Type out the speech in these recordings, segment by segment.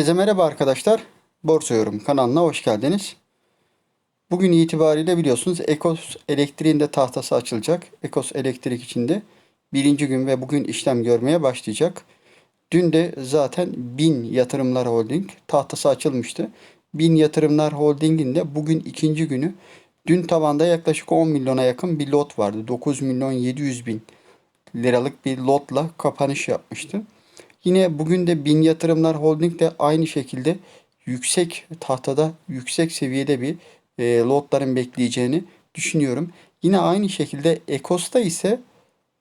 Herkese merhaba arkadaşlar. Borsa Yorum kanalına hoş geldiniz. Bugün itibariyle biliyorsunuz Ekos elektriğin de tahtası açılacak. Ekos elektrik içinde birinci gün ve bugün işlem görmeye başlayacak. Dün de zaten Bin Yatırımlar Holding tahtası açılmıştı. Bin Yatırımlar Holding'in de bugün ikinci günü. Dün tavanda yaklaşık 10 milyona yakın bir lot vardı. 9 milyon 700 bin liralık bir lotla kapanış yapmıştı. Yine bugün de Bin Yatırımlar Holding de aynı şekilde yüksek tahtada, yüksek seviyede bir e, lotların bekleyeceğini düşünüyorum. Yine aynı şekilde Ekos'ta ise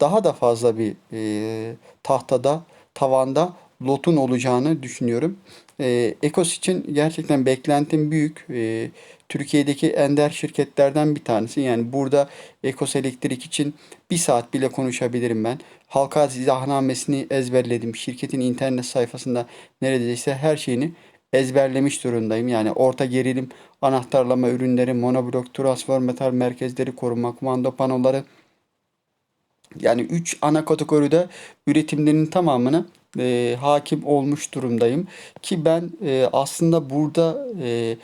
daha da fazla bir e, tahtada, tavanda lotun olacağını düşünüyorum. E, Ekos için gerçekten beklentim büyük. E, Türkiye'deki ender şirketlerden bir tanesi. Yani burada Ekos Elektrik için bir saat bile konuşabilirim ben. Halka izahnamesini ezberledim. Şirketin internet sayfasında neredeyse her şeyini ezberlemiş durumdayım. Yani orta gerilim anahtarlama ürünleri, monoblok transfer metal merkezleri koruma, kumanda panoları, yani 3 ana kategoride üretimlerinin tamamını e, hakim olmuş durumdayım. Ki ben e, aslında burada e,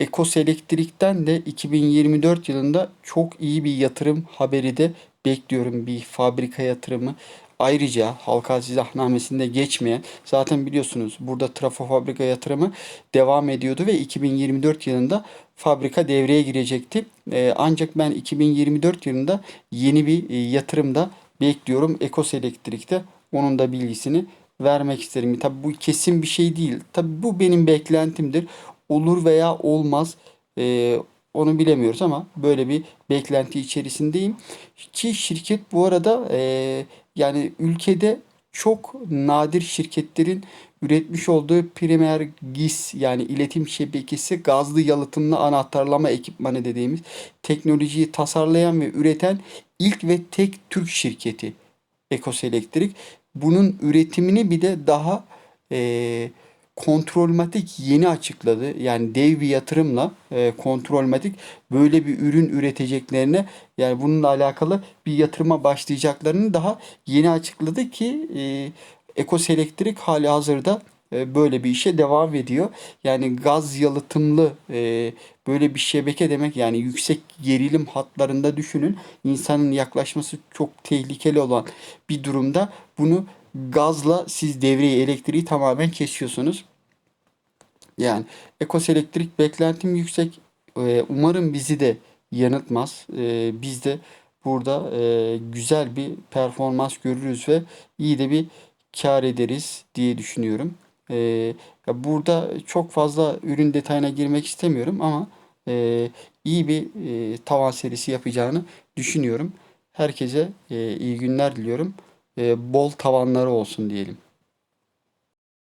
Ekos Elektrik'ten de 2024 yılında çok iyi bir yatırım haberi de bekliyorum. Bir fabrika yatırımı. Ayrıca halka izahnamesinde geçmeyen zaten biliyorsunuz burada trafo fabrika yatırımı devam ediyordu ve 2024 yılında fabrika devreye girecekti. Ee, ancak ben 2024 yılında yeni bir e, yatırım da bekliyorum Ekos Elektrik'te. Onun da bilgisini vermek isterim. Tabi bu kesin bir şey değil. Tabi bu benim beklentimdir. Olur veya olmaz. Ee, onu bilemiyoruz ama böyle bir beklenti içerisindeyim. Ki şirket bu arada e, yani ülkede çok nadir şirketlerin üretmiş olduğu primer GIS yani iletim şebekesi gazlı yalıtımlı anahtarlama ekipmanı dediğimiz teknolojiyi tasarlayan ve üreten ilk ve tek Türk şirketi Ekos Elektrik. Bunun üretimini bir de daha e, Kontrolmatik yeni açıkladı. Yani dev bir yatırımla e, Kontrolmatik böyle bir ürün üreteceklerine yani bununla alakalı bir yatırıma başlayacaklarını daha yeni açıkladı ki e, Ekos Elektrik hali hazırda böyle bir işe devam ediyor. Yani gaz yalıtımlı e, böyle bir şebeke demek yani yüksek gerilim hatlarında düşünün. insanın yaklaşması çok tehlikeli olan bir durumda bunu gazla siz devreyi elektriği tamamen kesiyorsunuz. Yani Ekos Elektrik beklentim yüksek. Ee, umarım bizi de yanıltmaz. Biz de burada e, güzel bir performans görürüz ve iyi de bir kar ederiz diye düşünüyorum. Ee, burada çok fazla ürün detayına girmek istemiyorum ama e, iyi bir e, tavan serisi yapacağını düşünüyorum. Herkese iyi günler diliyorum. Bol tavanları olsun diyelim.